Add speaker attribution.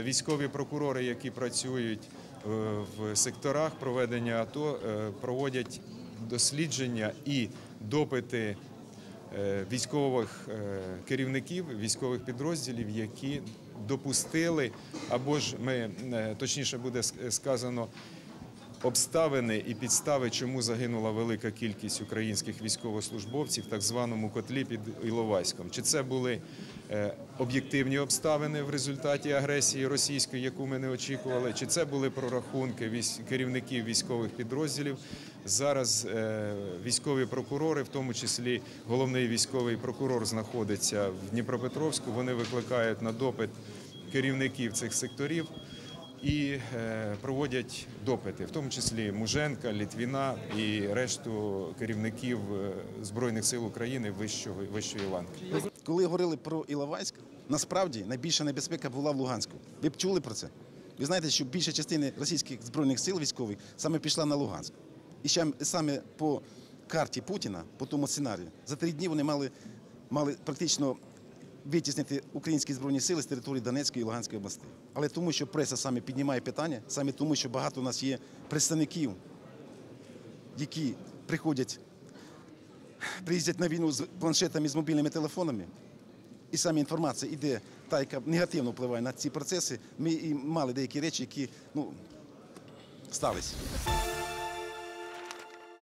Speaker 1: Військові прокурори, які працюють е, в секторах проведення АТО, е, проводять дослідження і допити е, військових керівників військових підрозділів, які допустили, або ж ми точніше буде сказано. Обставини і підстави, чому загинула велика кількість українських військовослужбовців в так званому котлі під Іловайськом. Чи це були е, об'єктивні обставини в результаті агресії російської, яку ми не очікували, чи це були прорахунки керівників військових підрозділів? Зараз е, військові прокурори, в тому числі головний військовий прокурор, знаходиться в Дніпропетровську. Вони викликають на допит керівників цих секторів і е, проводять допити, в тому числі Муженка, Літвіна і решту керівників е, Збройних сил України вищого, вищої ланки.
Speaker 2: Коли говорили про Іловайськ, насправді найбільша небезпека була в Луганську. Ви б чули про це? Ви знаєте, що більша частина російських збройних сил військових саме пішла на Луганськ. І ще саме по карті Путіна, по тому сценарію, за три дні вони мали, мали практично витіснити українські збройні сили з території Донецької і Луганської областей. Але тому, що преса саме піднімає питання, саме тому, що багато у нас є представників, які приходять приїздять на війну з планшетами, з мобільними телефонами, і саме інформація йде та, яка негативно впливає на ці процеси, ми і мали деякі речі, які ну, сталися.